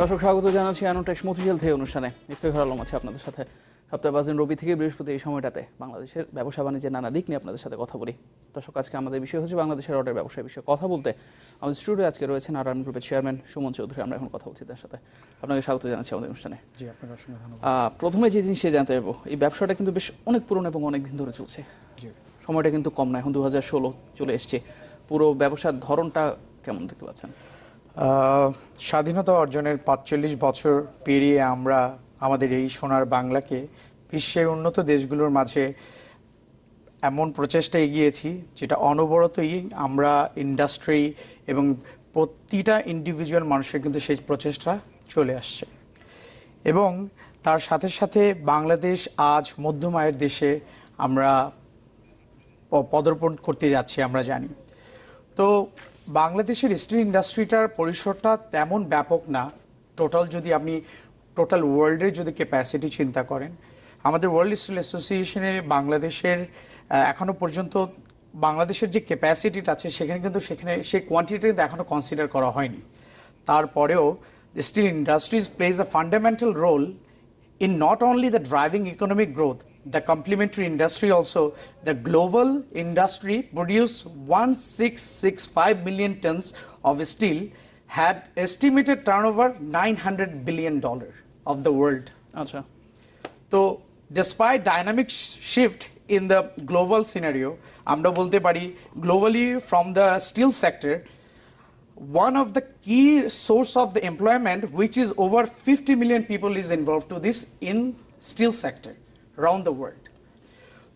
দর্শক স্বাগত জানাচ্ছি অ্যানোটেক্স মতিঝিল থেকে অনুষ্ঠানে। ইফতেখার আলম আছে আপনাদের সাথে। সপ্তাহে বাজেন রবি থেকে বৃহস্পতি এই সময়টাতে বাংলাদেশের ব্যবসা বাণিজ্যের নানা দিক নিয়ে আপনাদের সাথে কথা বলি। দর্শক আজকে আমাদের বিষয় হচ্ছে বাংলাদেশের অর্ডার ব্যবসায় বিষয়ে কথা বলতে। আমাদের স্টুডিও আজকে রয়েছেন আরাম গ্রুপের চেয়ারম্যান সুমন চৌধুরী। আমরা এখন কথা বলছি তার সাথে। আপনাকে স্বাগত জানাচ্ছি আমাদের অনুষ্ঠানে। প্রথমে যে জিনিসটা জানতে পারব এই ব্যবসাটা কিন্তু বেশ অনেক পুরনো এবং অনেক দিন ধরে চলছে। সময়টা কিন্তু কম না এখন দু হাজার ষোলো চলে এসছে। পুরো ব্যবসার ধরনটা কেমন দেখতে পাচ্ছেন? স্বাধীনতা অর্জনের পাঁচচল্লিশ বছর পেরিয়ে আমরা আমাদের এই সোনার বাংলাকে বিশ্বের উন্নত দেশগুলোর মাঝে এমন প্রচেষ্টা এগিয়েছি যেটা অনবরতই আমরা ইন্ডাস্ট্রি এবং প্রতিটা ইন্ডিভিজুয়াল মানুষের কিন্তু সেই প্রচেষ্টা চলে আসছে। এবং তার সাথে সাথে বাংলাদেশ আজ মধ্যম আয়ের দেশে আমরা পদার্পণ করতে যাচ্ছি আমরা জানি। তো বাংলাদেশের স্টিল ইন্ডাস্ট্রিটার পরিসরটা তেমন ব্যাপক না। টোটাল যদি আপনি টোটাল ওয়ার্ল্ডের যদি ক্যাপাসিটি চিন্তা করেন আমাদের ওয়ার্ল্ড স্টিল অ্যাসোসিয়েশনে বাংলাদেশের এখনও পর্যন্ত বাংলাদেশের যে ক্যাপাসিটিটা আছে সেখানে কিন্তু সেখানে সেই কোয়ান্টিটি কিন্তু এখনও কনসিডার করা হয়নি। তারপরেও steel industries plays a fundamental role in not only the driving economic growth, the complementary industry also, the global industry produced 1665 million tons of steel, had estimated turnover 900 billion dollar of the world. আচ্ছা তো despite dynamic sh- shift in the global scenario, আমরা বলতে পারি globally from the steel sector, one of the key source of the employment, which is over 50 million people is involved to this in steel sector around the world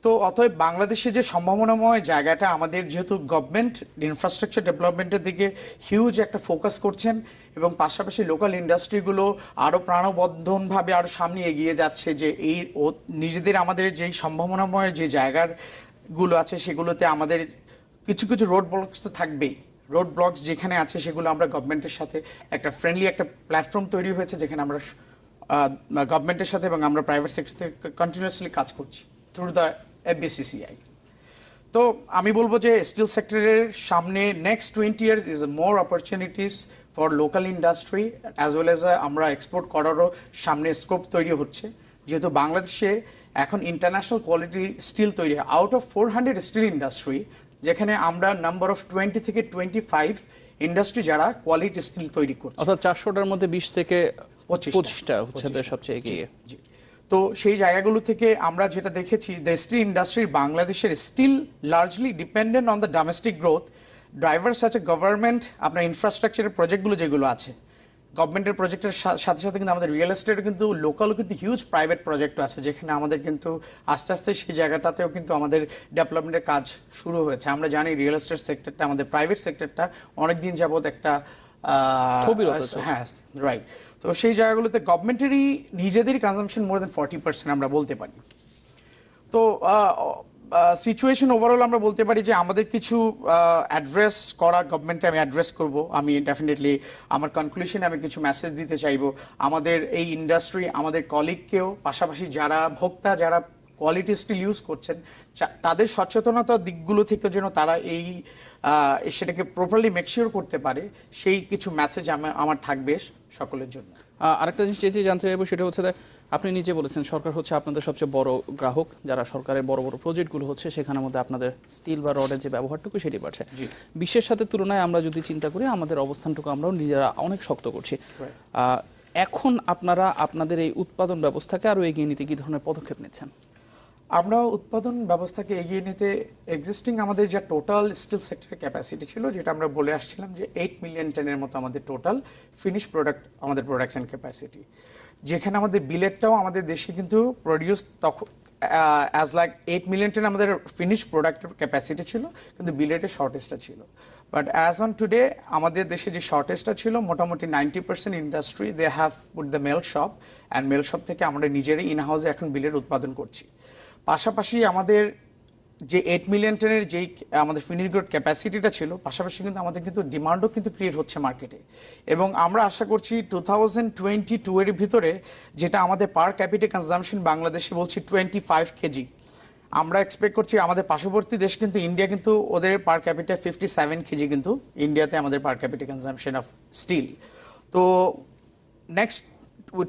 তো অতএব বাংলাদেশে যে সম্ভাবনাময় জায়গাটা আমাদের যেহেতু গভর্নমেন্ট ইনফ্রাস্ট্রাকচার ডেভেলপমেন্টের দিকে হিউজ একটা ফোকাস করছেন এবং পাশাপাশি লোকাল ইন্ডাস্ট্রিগুলো আরও প্রাণবন্ধনভাবে আরও সামনে এগিয়ে যাচ্ছে যে এই নিজেদের আমাদের যেই সম্ভাবনাময় যে জায়গারগুলো আছে সেগুলোতে আমাদের কিছু কিছু রোড ব্লকস তো থাকবেই। রোড ব্লকস যেখানে আছে সেগুলো আমরা গভর্নমেন্টের সাথে একটা ফ্রেন্ডলি একটা প্ল্যাটফর্ম তৈরি হয়েছে যেখানে আমরা গভর্নমেন্টের সাথে এবং আমরা প্রাইভেট সেক্টর থেকে কন্টিনিউয়াসলি কাজ করছি থ্রু দ্য এফবিসিসিআই তো আমি বলব যে স্টিল সেক্টরের সামনে next twenty years is more opportunities for local industry as well as আমরা এক্সপোর্ট করারও সামনে স্কোপ তৈরি হচ্ছে। যেহেতু বাংলাদেশে এখন ইন্টারন্যাশনাল কোয়ালিটি স্টিল তৈরি হয়। Out of four hundred steel industry যেখানে আমরা নাম্বার অফ টোয়েন্টি থেকে টোয়েন্টি ফাইভ ইন্ডাস্ট্রি যারা কোয়ালিটি স্টিল তৈরি করছে। অর্থাৎ চারশোটার মধ্যে বিশ থেকে পঁচিশটা। হচ্ছে সবচেয়ে এগিয়ে। তো সেই জায়গাগুলো থেকে আমরা যেটা দেখেছি দ্য স্টিল ইন্ডাস্ট্রি বাংলাদেশের steel largely dependent on the domestic growth drivers আছে গভর্নমেন্ট আপনার ইনফ্রাস্ট্রাকচারের প্রজেক্টগুলো যেগুলো আছে। গভর্নমেন্টের প্রজেক্টের সাথে সাথে কিন্তু আমাদের রিয়েল এস্টেটও কিন্তু লোকালও কিন্তু হিউজ প্রাইভেট প্রজেক্টও আছে যেখানে আমাদের কিন্তু আস্তে আস্তে সেই জায়গাটাতেও কিন্তু আমাদের ডেভেলপমেন্টের কাজ শুরু হয়েছে। আমরা জানি রিয়েল এস্টেট সেক্টরটা আমাদের প্রাইভেট সেক্টরটা অনেকদিন যাবত একটা হ্যাঁ রাইট তো সেই জায়গাগুলোতে গভর্নমেন্টেরই নিজেদের consumption more than forty percent আমরা বলতে পারি। তো সিচুয়েশন ওভারঅল আমরা বলতে পারি যে আমাদের কিছু অ্যাড্রেস করা গভর্নমেন্টে আমি অ্যাড্রেস করব। আমি ডেফিনেটলি আমার কনক্লুশনে আমি কিছু মেসেজ দিতে চাইব। আমাদের এই ইন্ডাস্ট্রি আমাদের কলিগকেও পাশাপাশি যারা ভোক্তা, যারা কোয়ালিটি স্টিল ইউজ করছেন তাদের সচেতনতার দিকগুলো থেকে যেন তারা এই সেটাকে প্রপারলি মেকশিওর করতে পারে সেই কিছু মেসেজ আমার আমার থাকবে সকলের জন্য। আরেকটা জিনিস যে জানতে চাইব সেটা হচ্ছে আপনি নিজে বলেছেন সরকার হচ্ছে আপনাদের সবচেয়ে বড় গ্রাহক যারা সরকারের বড় বড় প্রজেক্টগুলো হচ্ছে সেখানের মধ্যে আপনাদের স্টিল বা রডের যে ব্যবহারটুকু সেটি বাড়ছে বিশ্বের সাথে তুলনায় আমরা যদি চিন্তা করি আমাদের অবস্থানটুকু আমরাও নিজেরা অনেক শক্ত করছি। এখন আপনারা আপনাদের এই উৎপাদন ব্যবস্থাকে আরও এগিয়ে নিতে কি ধরনের পদক্ষেপ নিচ্ছেন? আমরা উৎপাদন ব্যবস্থাকে এগিয়ে নিতে এক্সিস্টিং আমাদের যা টোটাল স্টিল সেক্টরের ক্যাপাসিটি ছিল, যেটা আমরা বলে আসছিলাম যে এইট মিলিয়ন টনের মতো আমাদের টোটাল ফিনিশ প্রোডাক্ট আমাদের প্রোডাকশন ক্যাপাসিটি যেখানে আমাদের বিলেটটাও আমাদের দেশে কিন্তু প্রডিউস তখন as like eight million ton আমাদের ফিনিশ প্রোডাক্টের ক্যাপাসিটি ছিল, কিন্তু বিলেটের শর্টেজটা ছিল। বাট অ্যাজ অন টুডে আমাদের দেশে যে শর্টেজটা ছিল, মোটামুটি ninety percent industry they have put the melt shop and melt shop থেকে আমরা নিজেরাই ইন হাউসে এখন বিলেট উৎপাদন করছি। পাশাপাশি আমাদের যে এইট মিলিয়ন টনের যেই, আমাদের ফিনিশ গুড ক্যাপাসিটিটা ছিল, পাশাপাশি কিন্তু আমাদের কিন্তু ডিমান্ডও কিন্তু ক্রিয়েট হচ্ছে মার্কেটে এবং আমরা আশা করছি টু থাউজেন্ড টোয়েন্টি টু এর ভিতরে যেটা আমাদের পার ক্যাপিটে কনজামশন বাংলাদেশে বলছি টোয়েন্টি ফাইভ কেজি আমরা এক্সপেক্ট করছি আমাদের পার্শ্ববর্তী দেশ কিন্তু ইন্ডিয়া কিন্তু ওদের per capita fifty seven kg কিন্তু ইন্ডিয়াতে আমাদের per capita consumption of steel তো next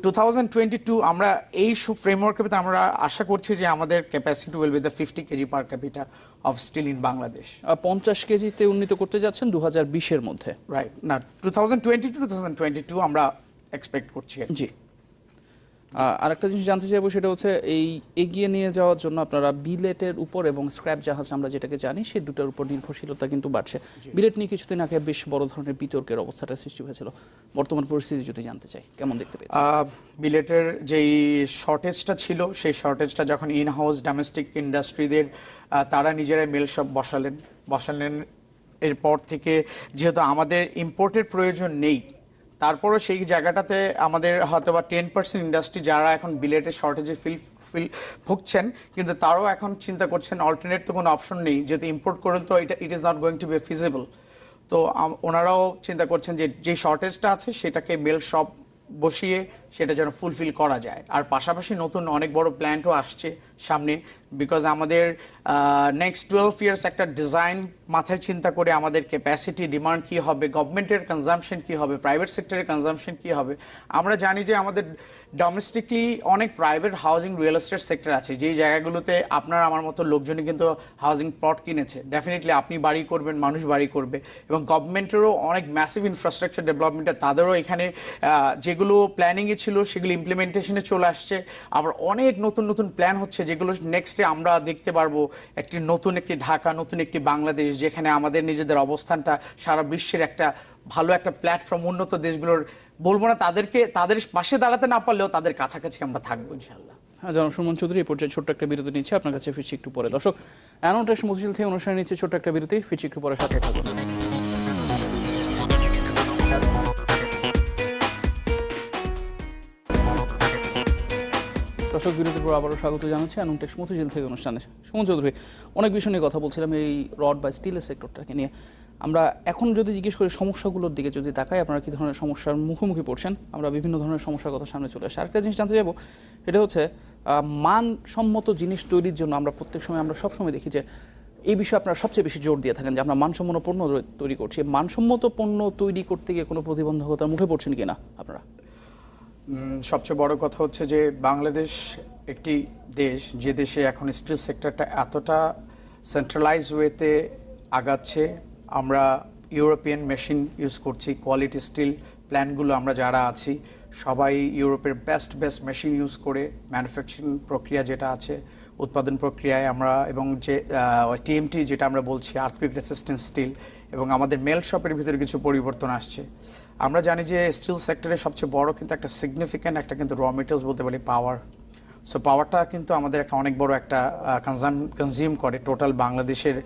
two thousand twenty two আমরা এই ফ্রেমওয়ার্কের ভিতরে আমরা আশা করছি যে আমাদের capacity will be the fifty kg per capita of steel in Bangladesh পঞ্চাশ কেজিতে উন্নীত করতে যাচ্ছেন দু হাজার বিশের মধ্যে। রাইট না two thousand twenty two two thousand twenty two আমরা এক্সপেক্ট করছি জি। আরেকটা জিনিস জানতে চাইব সেটা হচ্ছে এই এগিয়ে নিয়ে যাওয়ার জন্য আপনারা বিলেটের উপর এবং স্ক্র্যাপ জাহাজ আমরা যেটাকে জানি সে দুটার উপর নির্ভরশীলতা কিন্তু বাড়ছে। বিলেট নিয়ে কিছুদিন আগে বেশ বড় ধরনের বিতর্কের অবস্থাটা সৃষ্টি হয়েছিল। বর্তমান পরিস্থিতি যদি জানতে চাই কেমন দেখতে আহ, বিলেটের যেই শর্টেজটা ছিল সেই শর্টেজটা যখন ইন হাউস ডোমেস্টিক ইন্ডাস্ট্রিদের তারা নিজেরাই মেল শপ বসালেন। বসালেন এরপর থেকে যেহেতু আমাদের ইম্পোর্টের প্রয়োজন নেই তারপরও সেই জায়গাটাতে আমাদের হয়তো বা টেন পার্সেন্ট ইন্ডাস্ট্রি যারা এখন বিলেটের শর্টেজে ফিল ফিল ভুগছেন, কিন্তু তারাও এখন চিন্তা করছেন অল্টারনেট তো কোনো অপশন নেই যদি ইম্পোর্ট করেন তো এটা it is not going to be feasible তো ওনারাও চিন্তা করছেন যে যে শর্টেজটা আছে সেটাকে মেল শপ বসিয়ে সেটা যেন ফুলফিল করা যায়। আর পাশাপাশি নতুন অনেক বড় প্ল্যান্টও আসছে সামনে। বিকজ আমাদের নেক্সট টুয়েলভ ইয়ার্স একটা ডিজাইন মাথায় চিন্তা করে আমাদের ক্যাপাসিটি ডিমান্ড কি হবে গভর্নমেন্টের কনজামশন কি হবে প্রাইভেট সেক্টরের কনজামশন কি হবে। আমরা জানি যে আমাদের ডোমেস্টিকলি অনেক private housing real estate sector আছে। যেই জায়গাগুলোতে আপনার আমার মতো লোকজনই কিন্তু হাউজিং প্লট কিনেছে। ডেফিনেটলি আপনি বাড়ি করবেন, মানুষ বাড়ি করবে। এবং গভর্নমেন্টেরও অনেক ম্যাসিভ ইনফ্রাস্ট্রাকচার ডেভেলপমেন্টে তাদেরও এখানে যেগুলো প্ল্যানিংয়ে ছিল, সেগুলো ইমপ্লিমেন্টেশনে চলে আসছে। আবার অনেক নতুন নতুন প্ল্যান হচ্ছে, যেগুলো নেক্সটে আমরা দেখতে পারব। একটি নতুন একটি ঢাকা, নতুন একটি বাংলাদেশ, যেখানে আমাদের নিজেদের অবস্থানটা সারা বিশ্বের একটা ভালো একটা প্ল্যাটফর্ম উন্নত দেশগুলোর, বলব না তাদেরকে, তাদের পাশে দাঁড়াতে না পারলেও তাদের কাছাকাছি আমরা থাকব ইনশাল্লাহ হ্যাঁ জানাব সুমন চৌধুরী, এই পর্যায়ে ছোট্ট একটা বিরতি নিচ্ছে, আপনার কাছে ফিরছি একটু পরে। দর্শক অ্যানোটেক্স মসজিদ থেকে অনুষ্ঠানে নিচ্ছে ছোট্ট একটা বিরতি, ফিরছি একটু পরে সাথে থাকুন। দর্শক বিরতির পর আবারও স্বাগত জানাচ্ছি অ্যানোটেক্স মতিঝিল থেকে অনুষ্ঠানে। সুমন চৌধুরী, অনেক বিষয় নিয়ে কথা বলছিলাম এই রড বা স্টিলের সেক্টরটাকে নিয়ে। আমরা এখন যদি জিজ্ঞেস করি সমস্যাগুলোর দিকে যদি তাকাই, আপনারা কী ধরনের সমস্যার মুখোমুখি পড়ছেন? আমরা বিভিন্ন ধরনের সমস্যার কথা সামনে চলে আসে। আরেকটা জিনিস জানতে যাব সেটা হচ্ছে মানসম্মত জিনিস তৈরির জন্য আমরা প্রত্যেক সময় আমরা সবসময় দেখি যে, এই বিষয়ে আপনারা সবচেয়ে বেশি জোর দিয়ে থাকেন যে, আমরা মানসম্মত পণ্য তৈরি করছি। মানসম্মত পণ্য তৈরি করতে গিয়ে কোনো প্রতিবন্ধকতার মুখে পড়ছেন কিনা আপনারা? সবচেয়ে বড় কথা হচ্ছে যে বাংলাদেশ একটি দেশ, যে দেশে এখন স্টিল সেক্টরটা এতটা সেন্ট্রালাইজ ওয়েতে আগাচ্ছে, আমরা ইউরোপিয়ান মেশিন ইউজ করছি কোয়ালিটি স্টিল প্ল্যানগুলো আমরা যারা আছি, সবাই ইউরোপের বেস্ট বেস্ট মেশিন ইউজ করে ম্যানুফ্যাকচারিং প্রক্রিয়া যেটা আছে, উৎপাদন প্রক্রিয়ায় আমরা এবং যে টিএমটি যেটা আমরা বলছি আর্থকুইক রেসিস্ট্যান্স স্টিল এবং আমাদের মেল শপের ভিতরে কিছু পরিবর্তন আসছে। আমরা জানি যে স্টিল সেক্টরের সবচেয়ে বড় কিন্তু একটা সিগনিফিক্যান্ট একটা কিন্তু র মেটেরিয়ালস বলতে পারি পাওয়ার সো পাওয়ারটা কিন্তু আমাদের একটা অনেক বড় একটা কনজাম কনজিউম করে। টোটাল বাংলাদেশের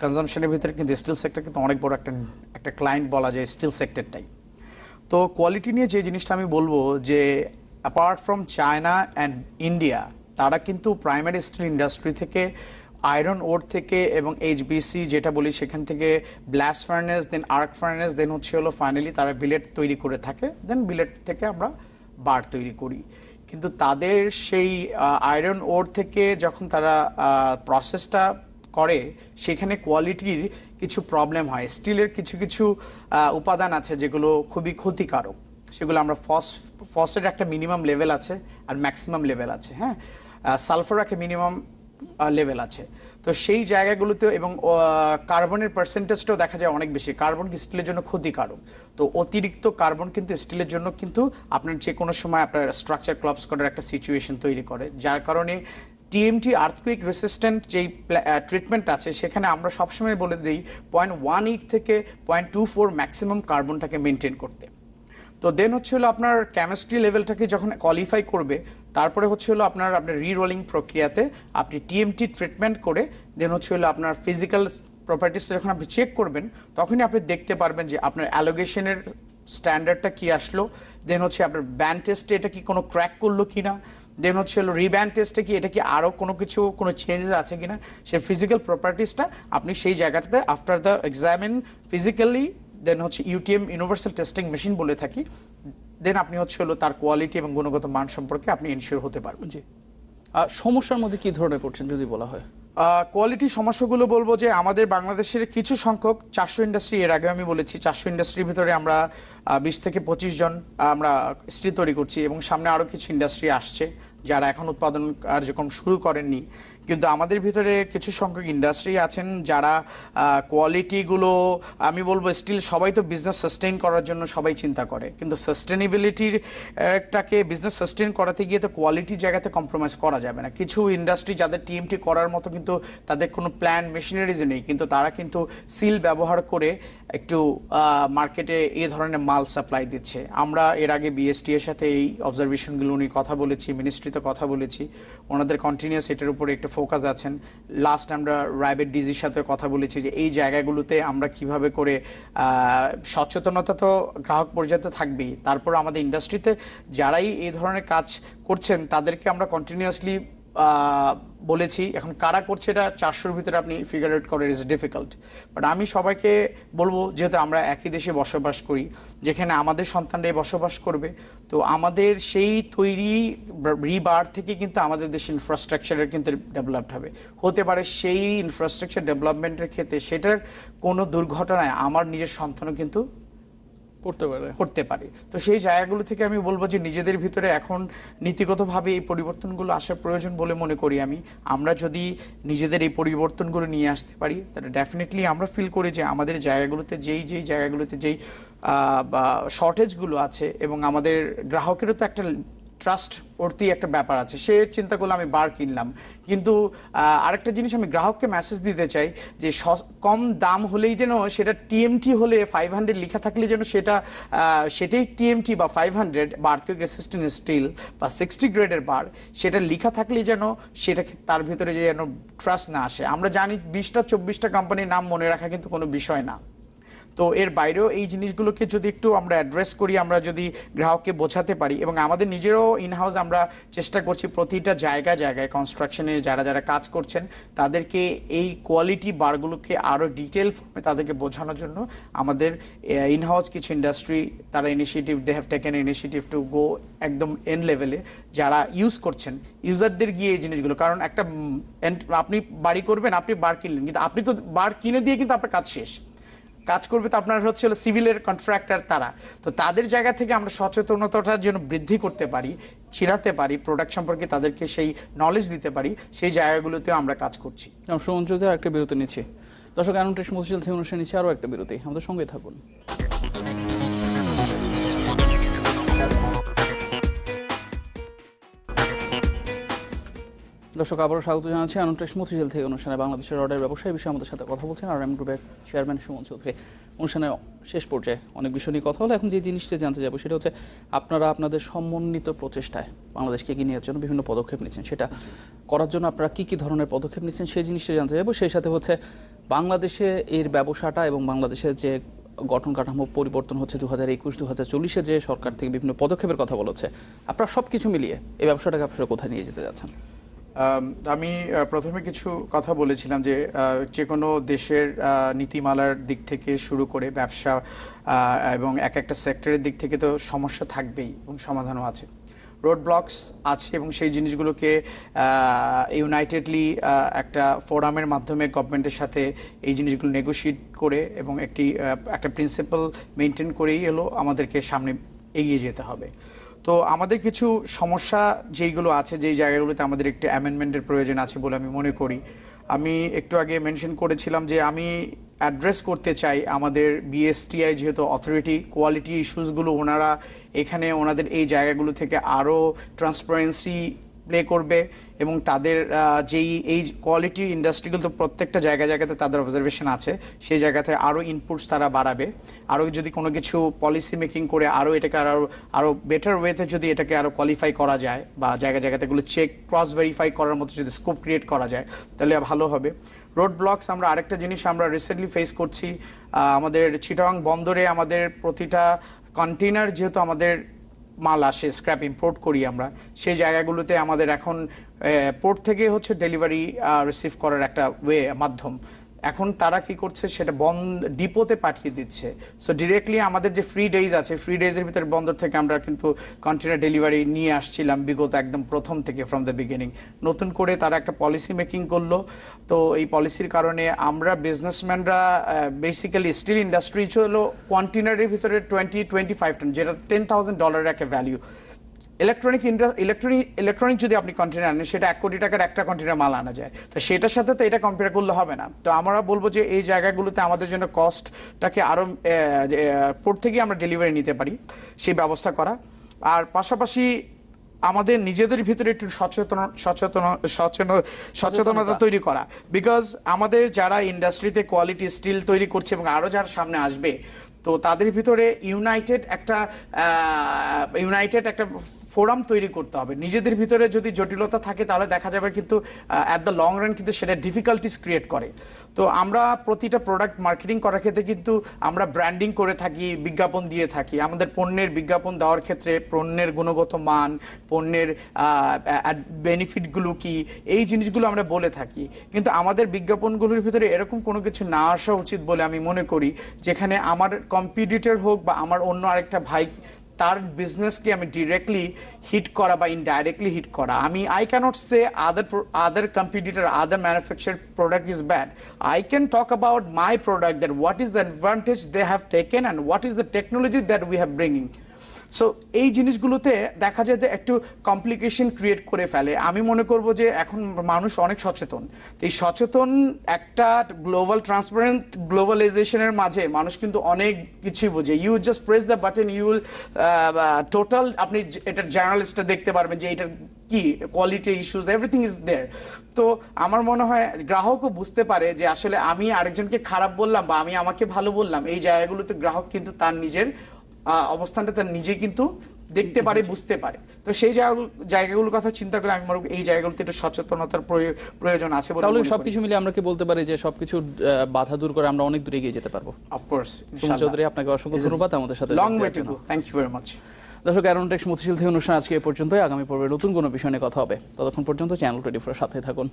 কনজামশনের ভিতরে কিন্তু স্টিল সেক্টর কিন্তু অনেক বড় একটা একটা ক্লায়েন্ট বলা যায় স্টিল সেক্টরটাই তো কোয়ালিটি নিয়ে যে জিনিসটা আমি বলব যে apart from China and India তারা কিন্তু প্রাইমারি স্টিল ইন্ডাস্ট্রি থেকে আয়রন ওর থেকে এবং এইচবিসি যেটা বলি সেখান থেকে blast furnace then arc furnace then হচ্ছে হলো ফাইনালি তারা বিলেট তৈরি করে থাকে। দেন বিলেট থেকে আমরা বার তৈরি করি। কিন্তু তাদের সেই আয়রন ওর থেকে যখন তারা প্রসেসটা করে, সেখানে কোয়ালিটির কিছু প্রবলেম হয়। স্টিলের কিছু কিছু উপাদান আছে যেগুলো খুবই ক্ষতিকারক। সেগুলো আমরা ফস ফসের একটা মিনিমাম লেভেল আছে আর ম্যাক্সিমাম লেভেল আছে হ্যাঁ? সালফার একটা মিনিমাম লেভেল আছে। তো সেই জায়গাগুলোতে এবং কার্বনের পার্সেন্টেজটাও দেখা যায় অনেক বেশি। কার্বন স্টিলের জন্য ক্ষতিকারক। তো অতিরিক্ত কার্বন কিন্তু স্টিলের জন্য কিন্তু আপনার যে কোনো সময় আপনার স্ট্রাকচার ক্লাবস করার একটা সিচুয়েশন তৈরি করে। যার কারণে টিএমটি আর্থকুইক রেসিস্ট্যান্ট যেই ট্রিটমেন্ট আছে, সেখানে আমরা সবসময় বলে দিই পয়েন্ট ওয়ান এইট থেকে পয়েন্ট টু ফোর ম্যাক্সিমাম কার্বনটাকে মেনটেন করতে। তো দেন হচ্ছে হলো আপনার কেমিস্ট্রি লেভেলটাকে যখন কোয়ালিফাই করবে, তারপরে হচ্ছে হলো আপনার আপনার রিরোলিং প্রক্রিয়াতে আপনি টিএমটি ট্রিটমেন্ট করে দেন হচ্ছে হলো আপনার ফিজিক্যাল প্রপার্টিসটা যখন আপনি চেক করবেন, তখনই আপনি দেখতে পারবেন যে আপনার অ্যালোগেশনের স্ট্যান্ডার্ডটা কি আসলো দেন হচ্ছে আপনার ব্যান্ড টেস্টে এটা কি কোনো ক্র্যাক করল কি না দেন হচ্ছে হলো রিব্যান্ড টেস্টে কি এটা কি আরও কোনো কিছু, কোনো চেঞ্জেস আছে কি না সেই ফিজিক্যাল প্রপার্টিসটা আপনি সেই জায়গাটাতে after the examine physically then হচ্ছে ইউটিএম ইউনিভার্সাল টেস্টিং মেশিন বলে থাকি। দেন আপনি হচ্ছে হলো তার কোয়ালিটি এবং গুণগত মান সম্পর্কে আপনি ইনশিওর হতে পারবেন। জি। আর সমস্যার মধ্যে কি ধরনের পড়ছেন যদি বলা হয়? কোয়ালিটি সমস্যাগুলো বলব যে আমাদের বাংলাদেশের কিছু সংখ্যক চারশো ইন্ডাস্ট্রি এর আগে আমি বলেছি চারশো ইন্ডাস্ট্রির ভিতরে আমরা বিশ থেকে পঁচিশ জন আমরা স্ত্রী তৈরি করছি এবং সামনে আরও কিছু ইন্ডাস্ট্রি আসছে যারা এখন উৎপাদন কার্যক্রম শুরু করেননি। কিন্তু আমাদের ভিতরে কিছু সংখ্যক ইন্ডাস্ট্রি আছেন যারা কোয়ালিটিগুলো আমি বলব স্টিল সবাই তো বিজনেস সাস্টেইন করার জন্য সবাই চিন্তা করে। কিন্তু সাস্টেনেবিলিটির টাকে বিজনেস সাস্টেইন করাতে গিয়ে তো কোয়ালিটির জায়গাতে কম্প্রোমাইজ করা যাবে না। কিছু ইন্ডাস্ট্রি যাদের টিএমটি করার মতো কিন্তু তাদের কোনো প্ল্যান মেশিনারিজ নেই, কিন্তু তারা কিন্তু সিল ব্যবহার করে একটু মার্কেটে এ ধরনের মাল সাপ্লাই দিচ্ছে। আমরা এর আগে বিএসটি এর সাথে এই অবজারভেশনগুলো নিয়ে কথা বলেছি মিনিস্ট্রিতে কথা বলেছি। ওনাদের কন্টিনিউস এটার উপরে একটু ফোকাস আছেন। লাস্ট আমরা রাইবেট ডিজির সাথে কথা বলেছি যে, এই জায়গাগুলোতে আমরা কীভাবে করে সচেতনতা তো গ্রাহক পর্যায়ে থাকবেই। তারপর আমাদের ইন্ডাস্ট্রিতে যারাই এই ধরনের কাজ করছেন, তাদেরকে আমরা কন্টিনিউয়াসলি বলেছি, এখন কারা করছে এটা চারশোর ভিতরে আপনি ফিগার আউট করা ইজ ডিফিকাল্ট বাট আমি সবাইকে বলব, যেহেতু আমরা একই দেশে বসবাস করি, যেখানে আমাদের সন্তানরাই বসবাস করবে, তো আমাদের সেই তৈরি রিবার থেকে কিন্তু আমাদের দেশে ইনফ্রাস্ট্রাকচারের কিন্তু ডেভেলপড হবে। হতে পারে সেই ইনফ্রাস্ট্রাকচার ডেভেলপমেন্টের ক্ষেত্রে সেটার কোনো দুর্ঘটনায় আমার নিজের সন্তানও কিন্তু করতে পারে। করতে পারে। তো সেই জায়গাগুলো থেকে আমি বলব যে নিজেদের ভিতরে এখন নীতিগতভাবে এই পরিবর্তনগুলো আসার প্রয়োজন বলে মনে করি আমি। আমরা যদি নিজেদের এই পরিবর্তনগুলো নিয়ে আসতে পারি, তাহলে ডেফিনেটলি আমরা ফিল করি যে আমাদের জায়গাগুলোতে যেই যেই জায়গাগুলোতে যেই শর্টেজগুলো আছে এবং আমাদের গ্রাহকেরও তো একটা ট্রাস্ট প্রতি একটা ব্যাপার আছে। সে চিন্তা করল আমি বার কিনলাম। কিন্তু আরেকটা জিনিস আমি গ্রাহককে মেসেজ দিতে চাই যে কম দাম হলেই যেন সেটা টিএমটি হলে ফাইভ হান্ড্রেড লেখা থাকলে যেন সেটা সেটাই টিএমটি বা ফাইভ হান্ড্রেড বা আর্থিক রেসিস্টেন্ট স্টিল বা সিক্সটি গ্রেডের বার, সেটা লেখা থাকলে যেন সেটাকে তার ভিতরে যেন ট্রাস্ট না আসে। আমরা জানি বিশটা, চব্বিশটা কোম্পানির নাম মনে রাখা কিন্তু কোনো বিষয় না। তো এর বাইরেও এই জিনিসগুলোকে যদি একটু আমরা অ্যাড্রেস করি, আমরা যদি গ্রাহককে বোঝাতে পারি এবং আমাদের নিজেরও ইনহাউস আমরা চেষ্টা করছি প্রতিটা জায়গা জায়গায় কনস্ট্রাকশনে যারা যারা কাজ করছেন, তাদেরকে এই কোয়ালিটি বারগুলোকে আরও ডিটেল ফর্মে তাদেরকে বোঝানোর জন্য আমাদের ইনহাউস কিছু ইন্ডাস্ট্রি তারা initiative they have taken initiative to go একদম এন লেভেলে যারা ইউজ করছেন ইউজারদের গিয়ে এই জিনিসগুলো, কারণ একটা আপনি বাড়ি করবেন, আপনি বার কিনলেন, কিন্তু আপনি তো বার কিনে দিয়ে কিন্তু আপনার কাজ শেষ। কাজ করবে তো আপনার হচ্ছে হলো সিভিলের কন্ট্রাক্টর তারা। তো তাদের জায়গা থেকে আমরা সচেতনতাটা যেন বৃদ্ধি করতে পারি, ছিড়াতে পারি প্রোডাক্ট সম্পর্কে তাদেরকে সেই নলেজ দিতে পারি, সেই জায়গাগুলোতেও আমরা কাজ করছি। আর একটা বিরতি নিচ্ছি। দর্শক অ্যানোটেশ মসজিদ থেকে অনুষ্ঠান নিচ্ছে, আরও একটা বিরতি। আমাদের সঙ্গে থাকুন। দর্শক, আবারও স্বাগত জানাচ্ছি আনুটেশ মতিঝিল থেকে অনুষ্ঠানে বাংলাদেশের অর্ডার ব্যবসায়ী বিষয়ে আমাদের সাথে কথা বলছেন আর এম গ্রুপের চেয়ারম্যান সুমন চৌধুরী। অনুষ্ঠানে শেষ পর্যায়ে অনেক বিষয় নিয়ে কথা হলো। এখন যে জিনিসটা জানতে যাব সেটা হচ্ছে, আপনারা আপনাদের সমন্বিত প্রচেষ্টায় বাংলাদেশকে এগিয়ে নেওয়ার জন্য বিভিন্ন পদক্ষেপ নিচ্ছেন। সেটা করার জন্য আপনারা কী কী ধরনের পদক্ষেপ নিচ্ছেন সেই জিনিসটা জানতে যাব। সেই সাথে হচ্ছে, বাংলাদেশে এর ব্যবসাটা এবং বাংলাদেশের যে গঠন কাঠামো পরিবর্তন হচ্ছে দু হাজার একুশ দু হাজার চল্লিশে যে সরকার থেকে বিভিন্ন পদক্ষেপের কথা বলা হচ্ছে, আপনারা সব কিছু মিলিয়ে এই ব্যবসাটাকে আপনারা কোথায় নিয়ে যেতে যাচ্ছেন? আম, প্রথমে কিছু কথা বলেছিলাম যে যে কোনো দেশের নীতিমালার দিক থেকে শুরু করে ব্যবসা এবং এক একটা সেক্টরের দিক থেকে তো সমস্যা থাকবেই এবং সমাধানও আছে। রোড ব্লকস আছে এবং সেই জিনিসগুলোকে ইউনাইটেডলি একটা ফোরামের মাধ্যমে গভর্নমেন্টের সাথে এই জিনিসগুলো নেগোশিয়েট করে এবং একটি একটা প্রিন্সিপাল মেনটেন করেই এলো আমাদেরকে সামনে এগিয়ে যেতে হবে। তো আমাদের কিছু সমস্যা যেইগুলো আছে, যেই জায়গাগুলোতে আমাদের একটু অ্যামেন্ডমেন্টের প্রয়োজন আছে বলে আমি মনে করি। আমি একটু আগে মেনশন করেছিলাম যে আমি অ্যাড্রেস করতে চাই আমাদের বিএসটিআই যেহেতু অথরিটি কোয়ালিটি ইস্যুসগুলো ওনারা এখানে ওনাদের এই জায়গাগুলো থেকে আরও ট্রান্সপারেন্সি প্লে করবে এবং তাদের যেই, এই কোয়ালিটি ইন্ডাস্ট্রিগুলো তো প্রত্যেকটা জায়গা জায়গাতে তাদের অবজারভেশন আছে, সেই জায়গাতে আরও ইনপুটস তারা বাড়াবে। আরও যদি কোনো কিছু পলিসি মেকিং করে আরও এটাকে আরও আরও বেটার ওয়েতে যদি এটাকে আরও কোয়ালিফাই করা যায় বা জায়গা জায়গাতে এগুলো চেক ক্রস ভেরিফাই করার মতো যদি স্কোপ ক্রিয়েট করা যায়, তাহলে ভালো হবে। রোড ব্লকস আমরা আরেকটা জিনিস আমরা রিসেন্টলি ফেস করছি আমাদের চিটাং বন্দরে আমাদের প্রতিটা কন্টেনার যেহেতু আমাদের মাল আসে স্ক্র্যাপ ইম্পোর্ট করি আমরা। সেই জায়গাগুলোতে আমাদের এখন পোর্ট থেকে হচ্ছে ডেলিভারি রিসিভ করার একটা ওয়ে মাধ্যম। এখন তারা কি করছে, সেটা বন্ধ, ডিপোতে পাঠিয়ে দিচ্ছে। সো ডিরেক্টলি আমাদের যে ফ্রি ডেজ আছে ফ্রি ডেজের ভিতরে বন্দর থেকে আমরা কিন্তু কন্টেনার ডেলিভারি নিয়ে আসছিলাম, বিগত একদম প্রথম থেকে ফ্রম দ্য বিগিনিং নতুন করে তারা একটা পলিসি মেকিং করল। তো এই পলিসির কারণে আমরা বিজনেসম্যানরা বেসিক্যালি স্টিল ইন্ডাস্ট্রি হলো কন্টেনারের ভিতরে টোয়েন্টি টোয়েন্টি ফাইভ টন যেটা টেন থাউজেন্ড ডলারের একটা ভ্যালু ইলেকট্রনিক ইলেকট্রনিক ইলেকট্রনিক যদি আপনি কন্টেনার আনেন সেটা এক কোটি টাকার একটা কন্টেনার মাল আনা যায়। তো সেটার সাথে তো এটা কম্পেয়ার করলে হবে না। তো আমরা বলব যে এই জায়গাগুলোতে আমাদের জন্য কস্টটাকে আরও পোর্ট থেকে আমরা ডেলিভারি নিতে পারি সেই ব্যবস্থা করা। আর পাশাপাশি আমাদের নিজেদের ভিতরে একটু সচেতন সচেতন সচেতন সচেতনতা তৈরি করা। বিকজ আমাদের যারা ইন্ডাস্ট্রিতে কোয়ালিটি স্টিল তৈরি করছে এবং আরও যারা সামনে আসবে তো তাদের ভিতরে ইউনাইটেড একটা ইউনাইটেড একটা ফোরাম তৈরি করতে হবে। নিজেদের ভিতরে যদি জটিলতা থাকে, তাহলে দেখা যাবে কিন্তু অ্যাট দ্য লং রান কিন্তু সেটা ডিফিকাল্টিস ক্রিয়েট করে। তো আমরা প্রতিটা প্রোডাক্ট মার্কেটিং করার ক্ষেত্রে কিন্তু আমরা ব্র্যান্ডিং করে থাকি, বিজ্ঞাপন দিয়ে থাকি। আমাদের পণ্যের বিজ্ঞাপন দেওয়ার ক্ষেত্রে পণ্যের গুণগত মান, পণ্যের বেনিফিটগুলো কি, এই জিনিসগুলো আমরা বলে থাকি। কিন্তু আমাদের বিজ্ঞাপনগুলোর ভিতরে এরকম কোনো কিছু না আসা উচিত বলে আমি মনে করি, যেখানে আমার কম্পিটিটর হোক বা আমার অন্য আরেকটা ভাই তার বিজনেসকে আমি ডিরেক্টলি হিট করা বা ইনডাইরেক্টলি হিট করা। আমি I cannot say other other competitor other manufacture product is bad I can talk about my product that what is the advantage they have taken and what is the technology that we have bringing so এই জিনিসগুলোতে দেখা যায় যে একটু complication create করে ফেলে। আমি মনে করব যে এখন মানুষ অনেক সচেতন। এই সচেতন একটা গ্লোবাল ট্রান্সপারেন্ট গ্লোবালাইজেশনের মাঝে মানুষ কিন্তু অনেক কিছুই বোঝে। You just press the button you will total আপনি এটার জার্নালিস্টটা দেখতে পারবেন যে এটার কি quality issues everything is there তো আমার মনে হয় গ্রাহকও বুঝতে পারে যে আসলে আমি আরেকজনকে খারাপ বললাম বা আমি আমাকে ভালো বললাম, এই জায়গাগুলোতে গ্রাহক কিন্তু তার নিজের অবস্থানটা তার নিজে কিন্তু দেখতে পারে বুঝতে পারে। তো সেই জায়গাগুলো জায়গাগুলোর কথা চিন্তা করে আমি মনে এই জায়গাগুলোতে একটু সচেতনতার প্রয়োজন আছে তাহলে সবকিছু মিলে আমরা কি বলতে পারি যে সবকিছু বাধা দূর করে আমরা অনেক দূরে এগিয়ে যেতে পারব? অফকোর্স চৌধুরী আপনাকে অসংখ্য ধন্যবাদ। আমাদের সাথে long way to thank you very much দর্শক অ্যারোনটেক্স মতিশীল থেকে অনুষ্ঠান আজকে এ পর্যন্তই। আগামী পর্বে নতুন কোনো বিষয় নিয়ে কথা হবে। ততক্ষণ পর্যন্ত চ্যানেল টোয়েন্টি ফোর সাথে থাকুন।